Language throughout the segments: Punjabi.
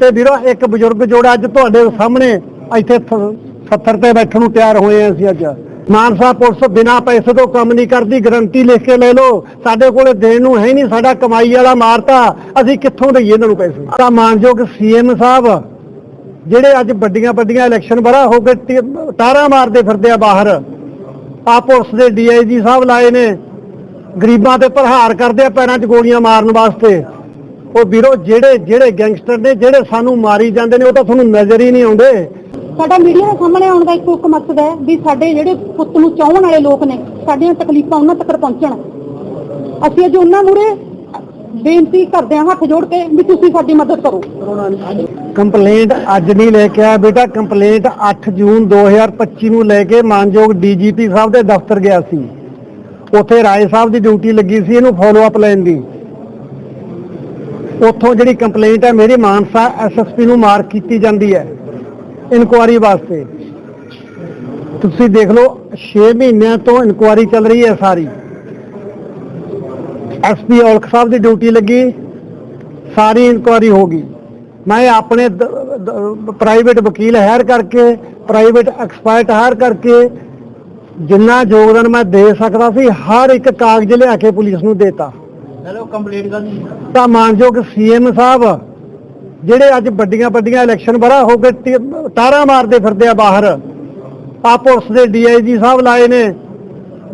ਤੇ ਵੀਰੋ, ਇੱਕ ਬਜ਼ੁਰਗ ਜੋੜਾ ਅੱਜ ਤੁਹਾਡੇ ਸਾਹਮਣੇ ਇੱਥੇ ਥ- ਸੱਥਰ ਤੇ ਬੈਠਣ ਨੂੰ ਤਿਆਰ ਹੋਏ ਆ ਅਸੀਂ ਅੱਜ। ਮਾਨਸਾ ਪੁਲਿਸ ਬਿਨਾ ਪੈਸੇ ਤੋਂ ਕੰਮ ਨਹੀਂ ਕਰਦੀ ਗਰੰਟੀ ਲਿਖ ਕੇ ਲੈ ਲਓ। ਸਾਡੇ ਕੋਲੇ ਦੇਣ ਨੂੰ ਹੈ ਨਹੀਂ, ਸਾਡਾ ਕਮਾਈ ਵਾਲਾ ਮਾਰਤਾ। ਅਸੀਂ ਕਿੱਥੋਂ ਦਈਏ ਇਹਨਾਂ ਨੂੰ ਪੈਸੇ? ਤਾਂ ਮਾਨਯੋਗ ਸੀਐਮ ਸਾਹਿਬ, ਜਿਹੜੇ ਅੱਜ ਵੱਡੀਆਂ ਵੱਡੀਆਂ ਇਲੈਕਸ਼ਨ ਬੜਾ ਹੋ ਕੇ ਟੀ- ਮਾਰਦੇ ਫਿਰਦੇ ਆ ਬਾਹਰ। ਆ ਪੁਲਿਸ ਦੇ ਡੀਆਈਜੀ ਸਾਹਿਬ ਲਾਏ ਨੇ। ਗਰੀਬਾਂ ਤੇ ਪ੍ਰਹਾਰ ਕਰਦੇ ਆ ਪੈਰਾਂ 'ਚ ਗੋਲੀਆਂ ਮਾਰਨ ਵਾਸਤੇ। ਉਹ ਵੀਰੋ ਜਿਹੜੇ ਜਿਹੜੇ ਗੈਂਗਸਟਰ ਨੇ ਜਿਹੜੇ ਸਾਨੂੰ ਮਾਰੀ ਜਾਂਦੇ ਨੇ ਉਹ ਤਾਂ ਤੁਹਾਨੂੰ ਨਜ਼ਰ ਹੀ ਨਹੀਂ ਆਉਂਦੇ। ਸਾਡਾ ਮੀਡੀਆ ਦੇ ਸਾਹਮਣੇ ਆਉਣ ਦਾ ਇੱਕੋ ਇੱਕ ਮਕਸਦ ਹੈ ਵੀ ਸਾਡੇ ਜਿਹੜੇ ਪੁੱਤ ਨੂੰ ਚਾਹਣ ਵਾਲੇ ਲੋਕ ਨੇ ਸਾਡੀਆਂ ਤਕਲੀਫਾਂ ਉਹਨਾਂ ਤੱਕ ਪਹੁੰਚਣ। ਅਸੀਂ ਅੱਜ ਉਹਨਾਂ ਮੂਰੇ ਬੇਨਤੀ ਕਰਦੇ ਹਾਂ ਹੱਥ ਜੋੜ ਕੇ ਵੀ ਤੁਸੀਂ ਸਾਡੀ ਮਦਦ ਕਰੋ। ਕੰਪਲੇਂਟ ਅੱਜ ਨਹੀਂ ਲੈ ਕੇ ਆਇਆ ਬੇਟਾ ਕੰਪਲੇਂਟ 8 ਜੂਨ 2025 ਨੂੰ ਲੈ ਕੇ ਮਾਨਯੋਗ ਡੀਜੀਪੀ ਸਾਹਿਬ ਦੇ ਦਫ਼ਤਰ ਗਿਆ ਸੀ। ਉੱਥੇ ਰਾਏ ਸਾਹਿਬ ਦੀ ਡਿਊਟੀ ਲੱਗੀ ਸੀ ਇਹਨੂੰ ਫੋਲੋ ਅਪ ਲੈਣ ਦੀ। ਉੱਥੋਂ ਜਿਹੜੀ ਕੰਪਲੇਂਟ ਹੈ, ਮੇਰੀ ਮਾਨਸਾ ਐਸਐਸਪੀ ਨੂੰ ਮਾਰਕ ਕੀਤੀ ਜਾਂਦੀ ਹੈ ਇਨਕੁਆਰੀ ਵਾਸਤੇ। ਤੁਸੀਂ ਦੇਖ ਲਓ 6 ਮਹੀਨਿਆਂ ਤੋਂ ਇਨਕੁਆਰੀ ਚੱਲ ਰਹੀ ਹੈ ਸਾਰੀ। ਐਸਪੀ ਔਲਖ ਸਾਹਿਬ ਦੀ ਡਿਊਟੀ ਲੱਗੀ, ਸਾਰੀ ਇਨਕੁਆਰੀ ਹੋ ਗਈ। ਮੈਂ ਆਪਣੇ ਪ੍ਰਾਈਵੇਟ ਵਕੀਲ ਹਾਇਰ ਕਰਕੇ ਪ੍ਰਾਈਵੇਟ ਐਕਸਪਰਟ ਹਾਇਰ ਕਰਕੇ, ਜਿੰਨਾ ਯੋਗਦਾਨ ਮੈਂ ਦੇ ਸਕਦਾ ਸੀ, ਹਰ ਇੱਕ ਕਾਗਜ਼ ਲਿਆ ਕੇ ਪੁਲਿਸ ਨੂੰ ਦੇਤਾ। ਹੈਲੋ ਕੰਪਲੀਟ ਕਰ ਨਹੀਂ ਤਾਂ ਮਾਨਯੋਗ ਸੀਐਮ ਸਾਹਿਬ, ਜਿਹੜੇ ਅੱਜ ਵੱਡੀਆਂ ਵੱਡੀਆਂ ਇਲੈਕਸ਼ਨ ਬੜਾ ਹੋ ਕੇ ਟੀ- ਟਾਰਾਂ ਮਾਰਦੇ ਫਿਰਦੇ ਆ ਬਾਹਰ। ਆ ਪੁਲਿਸ ਦੇ ਡੀਆਈਜੀ ਸਾਹਿਬ ਲਾਏ ਨੇ।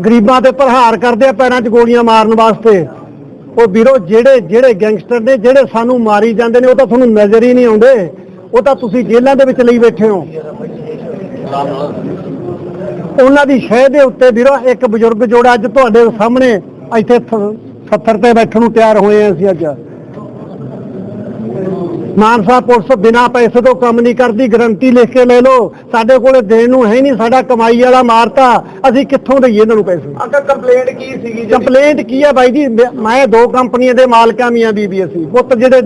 ਗਰੀਬਾਂ ਤੇ ਪ੍ਰਹਾਰ ਕਰਦੇ ਆ ਪੈਰਾਂ 'ਚ ਗੋਲੀਆਂ ਮਾਰਨ ਵਾਸਤੇ। ਉਹ ਵੀਰੋ, ਜਿਹੜੇ ਜਿਹੜੇ ਗੈਂਗਸਟਰ ਨੇ, ਜਿਹੜੇ ਸਾਨੂੰ ਮਾਰੀ ਜਾਂਦੇ ਨੇ, ਉਹ ਤਾਂ ਤੁਹਾਨੂੰ ਨਜ਼ਰ ਹੀ ਨਹੀਂ ਆਉਂਦੇ। ਉਹ ਤਾਂ ਤੁਸੀਂ ਜੇਲ੍ਹਾਂ ਦੇ ਵਿੱਚ ਲਈ ਬੈਠੇ ਹੋ। ਉਹਨਾਂ ਦੀ ਸ਼ਹਿ ਦੇ ਉੱਤੇ ਵੀਰੋ, ਇੱਕ ਬਜ਼ੁਰਗ ਜੋੜਾ ਅੱਜ ਤੁਹਾਡੇ ਸਾਹਮਣੇ ਇੱਥੇ ਥ- ਸੱਥਰ ਤੇ ਬੈਠਣ ਨੂੰ ਤਿਆਰ ਹੋਏ ਆ ਅਸੀਂ ਅੱਜ। ਮਾਨਸਾ ਪੁਲਿਸ ਬਿਨਾ ਪੈਸੇ ਤੋਂ ਕੰਮ ਨਹੀਂ ਕਰਦੀ ਗਰੰਟੀ ਲਿਖ ਕੇ ਲੈ ਲਓ। ਸਾਡੇ ਕੋਲੇ ਦੇਣ ਨੂੰ ਹੈ ਨਹੀਂ ਸਾਡਾ ਕਮਾਈ ਵਾਲਾ ਮਾਰਤਾ। ਅਸੀਂ ਕਿੱਥੋਂ ਦਈਏ ਇਹਨਾਂ ਨੂੰ ਪੈਸੇ? ਅੰਕਲ ਕੰਪਲੇਂਟ ਕੀ ਸੀਗੀ ਕੰਪਲੇਂਟ ਕੀ ਹੈ ਬਾਈ ਜੀ? ਮੈਂ- ਦੋ ਕੰਪਨੀਆਂ ਦੇ ਮਾਲਕਾਂ ਮੀਆਂ ਬੀਬੀ ਅਸੀਂ। ਪੁੱਤ ਜਿਹੜੇ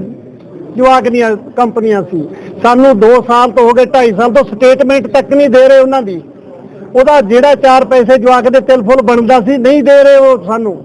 ਜਵਾਕ ਦੀਆਂ ਕੰਪਨੀਆਂ ਸੀ। ਸਾਨੂੰ 2 ਸਾਲ ਤੋਂ ਹੋ ਗਏ 2.5 ਸਾਲ ਤੋਂ ਸਟੇਟਮੈਂਟ ਤੱਕ ਨਹੀਂ ਦੇ ਰਹੇ ਉਹਨਾਂ ਦੀ। ਉਹਦਾ ਜਿਹੜਾ 4 ਪੈਸੇ ਜਵਾਕ ਦੇ ਤਿਲ ਫੁੱਲ ਬਣਦਾ ਸੀ ਨਹੀਂ ਦੇ ਰਹੇ ਉਹ ਸਾਨੂੰ।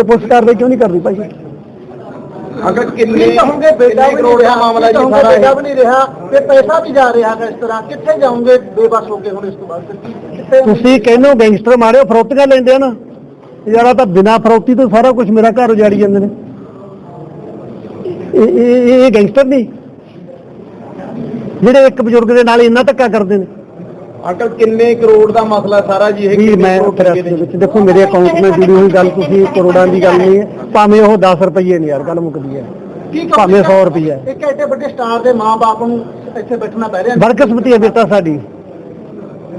ਤੇ ਪੁਲਿਸ ਕਾਰਵਾਈ ਕਿਉਂ ਨਹੀਂ ਕਰਦੀ ਭਾਈ? ਅੰਕਲ ਕਿੰਨੇ ਕਹੋਗੇ ਬੇਟਾ ਕਰੋੜ ਦਾ ਮਾਮਲਾ ਜੀ ਸਾਰਾ ਇਹ? ਵੀ ਨਹੀਂ ਰਿਹਾ ਤੇ ਪੈਸਾ ਵੀ ਜਾ ਰਿਹਾ ਹੈ ਇਸ ਤਰ੍ਹਾਂ। ਕਿੱਥੇ ਜਾਓਗੇ ਬੇਬਸ ਹੋ ਕੇ ਹੁਣ ਇਸ ਤੋਂ ਬਾਅਦ? ਤੁਸੀਂ ਕਹਿੰਦੇ ਗੈਂਗਸਟਰ ਮਾਰਿਓ ਫਰੋਤੀਆਂ ਲੈਂਦੇ ਆ ਨਾ। ਯਾਰਾ ਤਾਂ ਬਿਨਾ ਫਰੋਤੀ ਤੋਂ ਸਾਰਾ ਕੁਝ ਮੇਰਾ ਘਰ ਉਜਾੜੀ ਜਾਂਦੇ ਨੇ। ਇਹ ਇਹ ਗੈਂਗਸਟਰ ਨਹੀਂ। ਜਿਹੜੇ ਇੱਕ ਬਜ਼ੁਰਗ ਦੇ ਨਾਲ ਇੰਨਾ ਧੱਕਾ ਕਰਦੇ ਨੇ। ਅੰਕਲ ਕਿੰਨੇ ਕਰੋੜ ਦਾ ਮਸਲਾ ਸਾਰਾ ਜੀ ਇਹ? ਵੀ ਕਿੰਨੇ ਮੈਂ ਕਰੋੜ ਪ੍ਰੈਸ ਰੁਪਏ ਦੇ ਦੇ ਵਿੱਚ ਦੇਖੋ ਮੇਰੇ ਅਕਾਊਂਟ ਨਾਲ ਜੁੜੀ ਹੋਈ ਗੱਲ ਤੁਸੀਂ ਕਰੋੜਾਂ ਦੀ ਗੱਲ ਨਹੀਂ ਹੈ। ਭਾਵੇਂ ਉਹ 10 ਰੁਪਏ ਨਹੀਂ ਯਾਰ ਗੱਲ ਮੁੱਕਦੀ ਹੈ। ਕੀ ਭਾਵੇਂ 100 ਰੁਪਏ ਇੱਕ ਐਡੇ ਵੱਡੇ ਸਟਾਰ ਦੇ ਮਾਂ-ਬਾਪ ਨੂੰ ਇੱਥੇ ਬੈਠਣਾ ਪੈ ਰਿਹਾ। ਬਦਕਿਸਮਤੀ ਹੈ ਬੇਟਾ ਸਾਡੀ।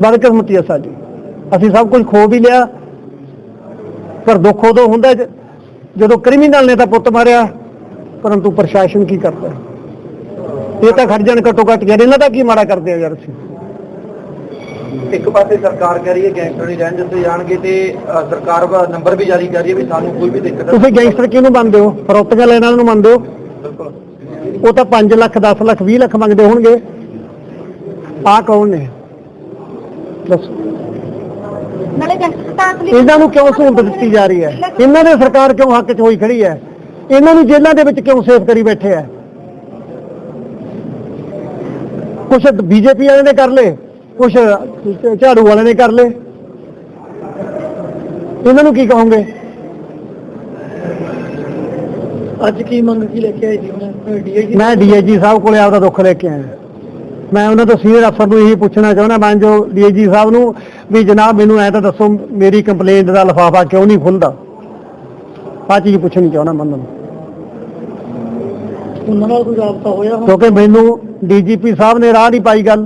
ਬਦਕਿਸਮਤੀ ਹੈ ਸਾਡੀ। ਅਸੀਂ ਸਭ ਕੁਝ ਖੋ ਵੀ ਲਿਆ। ਪਰ ਦੁੱਖ ਉਦੋਂ ਹੁੰਦਾ ਜ- ਜਦੋਂ ਕ੍ਰਿਮੀਨਲ ਨੇ ਤਾਂ ਪੁੱਤ ਮਾਰਿਆ ਪਰੰਤੂ ਪ੍ਰਸ਼ਾਸਨ ਕੀ ਕਰਦਾ? ਹੈ? ਇਹ ਤਾਂ ਖੜ ਜਾਣ ਘੱਟੋ ਘੱਟ ਯਾਰ ਇਹਨਾਂ ਦਾ ਕੀ ਮਾੜਾ ਕਰਦੇ ਆ ਯਾਰ ਅਸੀਂ? ਇੱਕ ਪਾਸੇ ਸਰਕਾਰ ਕਹਿ ਰਹੀ ਹੈ ਗੈਂਗਸਟਰ ਨਹੀਂ ਰਹਿਣ ਦਿੱਤੇ ਜਾਣਗੇ ਤੇ ਅ, ਸਰਕਾਰ ਦਾ ਨੰਬਰ ਵੀ ਜਾਰੀ ਕਰ ਰਹੀ ਹੈ ਵੀ ਸਾਨੂੰ ਕੋਈ ਵੀ ਦਿੱਕਤ ਤੁਸੀਂ ਗੈਂਗਸਟਰ ਕਿਹਨੂੰ ਮੰਨਦੇ ਹੋ? ਫਰੋਤੀਆਂ ਲੈਣ ਵਾਲਿਆਂ ਨੂੰ ਮੰਨਦੇ ਹੋ? ਉਹ ਤਾਂ 5 ਲੱਖ 10 ਲੱਖ 20 ਲੱਖ ਮੰਗਦੇ ਹੋਣਗੇ। ਆਹ ਕੌਣ ਨੇ? ਦੱਸੋ। ਨਾਲੇ ਜਨਤਾ ਅਸਲੀ ਇਹਨਾਂ ਨੂੰ ਕਿਉਂ ਸਹੂਲਤ ਦਿੱਤੀ ਜਾ ਰਹੀ ਹੈ? ਇਹਨਾਂ ਦੇ ਸਰਕਾਰ ਕਿਉਂ ਹੱਕ 'ਚ ਹੋਈ ਖੜੀ ਹੈ? ਇਹਨਾਂ ਨੂੰ ਜੇਲ੍ਹਾਂ ਦੇ ਵਿੱਚ ਕਿਉਂ ਸੇਫ ਕਰੀ ਬੈਠੇ ਹੈ? ਕੁਛ ਬੀਜੇਪੀ ਵਾਲੇ ਨੇ ਕਰ ਲਏ। ਕੁਛ ਝਾੜੂ ਵਾਲੇ ਨੇ ਕਰ ਲਏ। ਇਹਨਾਂ ਨੂੰ ਕੀ ਕਹੋਗੇ? ਅੱਜ ਕੀ ਮੰਗ ਕੀ ਲੈ ਕੇ ਆਏ ਜੀ? ਡੀਆਈਜੀ ਮੈਂ ਡੀਆਈਜੀ ਸਾਹਿਬ ਕੋਲੇ ਆਪਦਾ ਦੁੱਖ ਲੈ ਕੇ ਆਇਆ। ਮੈਂ ਉਹਨਾਂ ਤੋਂ ਸੀਨੀਅਰ ਅਫਸਰ ਨੂੰ ਇਹੀ ਪੁੱਛਣਾ ਚਾਹੁੰਦਾ ਮੈਂ ਜੋ ਡੀਆਈਜੀ ਸਾਹਿਬ ਨੂੰ ਵੀ ਜਨਾਬ ਮੈਨੂੰ ਐ ਤਾਂ ਦੱਸੋ ਮੇਰੀ ਕੰਪਲੇਂਟ ਦਾ ਲਿਫਾਫਾ ਕਿਉਂ ਨਹੀਂ ਖੁੱਲਦਾ? ਆਹ ਚੀਜ਼ ਪੁੱਛਣੀ ਚਾਹੁੰਦਾ ਮੈਂ ਉਹਨਾਂ ਨੂੰ। ਉਹਨਾਂ ਨਾਲ ਕੋਈ ਰਾਬਤਾ ਹੋਇਆ ਕਿਉਂਕਿ ਮੈਨੂੰ ਡੀਜੀਪੀ ਸਾਹਿਬ ਨੇ ਰਾਹ ਨਹੀਂ ਪਾਈ ਗੱਲ।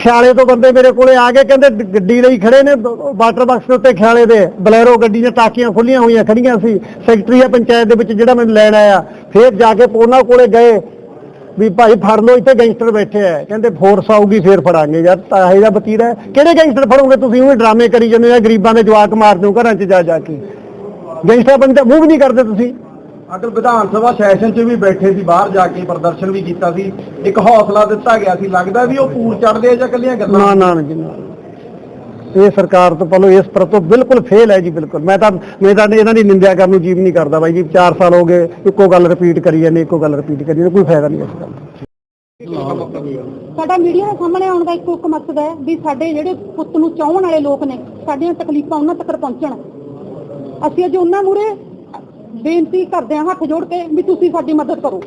ਖਿਆਲੇ ਤੋਂ ਬੰਦੇ ਮੇਰੇ ਕੋਲੇ ਆ ਗਏ, ਕਹਿੰਦੇ ਗੱਡੀ ਲਈ ਖੜੇ ਨੇ ਵਾਟਰ ਬਾਕਸ ਦੇ ਉੱਤੇ ਖਿਆਲੇ ਦੇ, ਬਲੈਰੋ ਗੱਡੀ ਦੀਆਂ ਟਾਕੀਆਂ ਖੁੱਲੀਆਂ ਹੋਈਆਂ ਖੜੀਆਂ ਸੀ, ਸੈਕਟਰੀ ਆ ਪੰਚਾਇਤ ਦੇ ਵਿੱਚ ਜਿਹੜਾ ਮੈਨੂੰ ਲੈਣ ਆਇਆ, ਫੇਰ ਜਾ ਕੇ ਉਹਨਾਂ ਕੋਲੇ ਗਏ, ਵੀ ਭਾਈ ਫੜ ਲਓ, ਇੱਥੇ ਗੈਂਗਸਟਰ ਬੈਠੇ ਆ, ਕਹਿੰਦੇ ਫੋਰਸ ਆਊਗੀ, ਫੇਰ ਫੜਾਂਗੇ ਯਾਰ, ਤਾਂ ਇਹਦਾ ਬਤੀਰਾ ਕਿਹੜੇ ਗੈਂਗਸਟਰ ਫੜੋਗੇ ਤੁਸੀਂ ਉਹ ਡਰਾਮੇ ਕਰੀ ਜਾਂਦੇ ਆ ਗਰੀਬਾਂ ਦੇ ਜਵਾਕ ਮਾਰਦੇ ਹੋ ਘਰਾਂ 'ਚ ਜਾ ਜਾ ਕੇ। ਗੈਂਗਸਟਰ ਬੰਦੇ ਮੂੰਹ ਵੀ ਨਹੀਂ ਕਰਦੇ ਤੁਸੀਂ। ਅੰਕਲ ਵਿਧਾਨ ਸਭਾ ਸੈਸ਼ਨ 'ਚ ਵੀ ਬੈਠੇ ਸੀ ਬਾਹਰ ਜਾ ਕੇ ਪ੍ਰਦਰਸ਼ਨ ਵੀ ਕੀਤਾ ਸੀ। ਇੱਕ ਹੌਸਲਾ ਦਿੱਤਾ ਗਿਆ ਸੀ। ਲੱਗਦਾ ਵੀ ਉਹ ਪੂਰ ਚੜਦੇ ਆ ਜਾਂ ਕੱਲੀਆਂ ਗੱਲਾਂ? ਨਾ ਨਾ ਜੀ ਨਾ। ਇਹ ਸਰਕਾਰ ਤੋਂ ਪਹਿਲਾਂ ਇਸ ਪ੍ਰਤੋਂ ਬਿਲਕੁਲ ਫੇਲ ਹੈ ਜੀ ਬਿਲਕੁਲ। ਮੈਂ ਤਾਂ ਮੈਂ ਤਾਂ ਇਹਨਾਂ ਦੀ ਨਿੰਦਿਆ ਕਰਨ ਨੂੰ ਜੀਵ ਨਹੀਂ ਕਰਦਾ ਬਾਈ ਜੀ। 4 ਸਾਲ ਹੋ ਗਏ ਇੱਕੋ ਗੱਲ ਰਿਪੀਟ ਕਰੀ ਜਾਂਦੇ ਇੱਕੋ ਗੱਲ ਰਿਪੀਟ ਕਰੀ ਜਾਂਦੇ ਕੋਈ ਫਾਇਦਾ ਨਹੀਂ ਇਸ ਗੱਲ ਦਾ। ਸਾਡਾ ਮੀਡੀਆ ਦੇ ਸਾਹਮਣੇ ਆਉਣ ਦਾ ਇੱਕੋ ਇੱਕ ਮਕਸਦ ਹੈ ਵੀ ਸਾਡੇ ਜਿਹੜੇ ਪੁੱਤ ਨੂੰ ਚਾਹਣ ਵਾਲੇ ਲੋਕ ਨੇ ਸਾਡੀਆਂ ਤਕਲੀਫਾਂ ਉਹਨਾਂ ਤੱਕ ਪਹੁੰਚਣ। ਅਸੀਂ ਅੱਜ ਉਹਨਾਂ ਮੂਰੇ ਬੇਨਤੀ ਕਰਦੇ ਹਾਂ ਹੱਥ ਜੋੜ ਕੇ ਵੀ ਤੁਸੀਂ ਸਾਡੀ ਮਦਦ ਕਰੋ।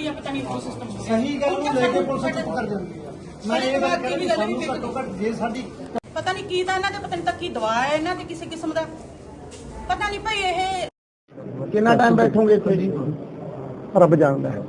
ਸਹੀ ਗੱਲ ਨੂੰ ਲੈ ਕੇ ਪੁਲਿਸ ਚੁੱਪ ਕਰ ਜਾਂਦੀ ਹੈ। ਮੈਂ ਇਹ ਗੱਲ ਕਰਾਂ ਕਿ ਸਾਨੂੰ ਘੱਟੋ ਘੱਟ ਜੇ ਸਾਡੀ ਪਤਾ ਨਹੀਂ ਕੀ ਤਾਂ ਇਹਨਾਂ ਦੇ ਪਤਾ ਨਹੀਂ ਤਾਂ ਕੀ ਦਵਾ ਹੈ ਇਹਨਾਂ ਦੀ ਕਿਸੇ ਕਿਸਮ ਦਾ। ਪਤਾ ਨਹੀਂ ਭਾਈ ਇਹ ਕਿੰਨਾ ਟਾਈਮ ਬੈਠੋਗੇ ਇੱਥੇ ਜੀ? ਰੱਬ ਜਾਣਦਾ ਹੈ।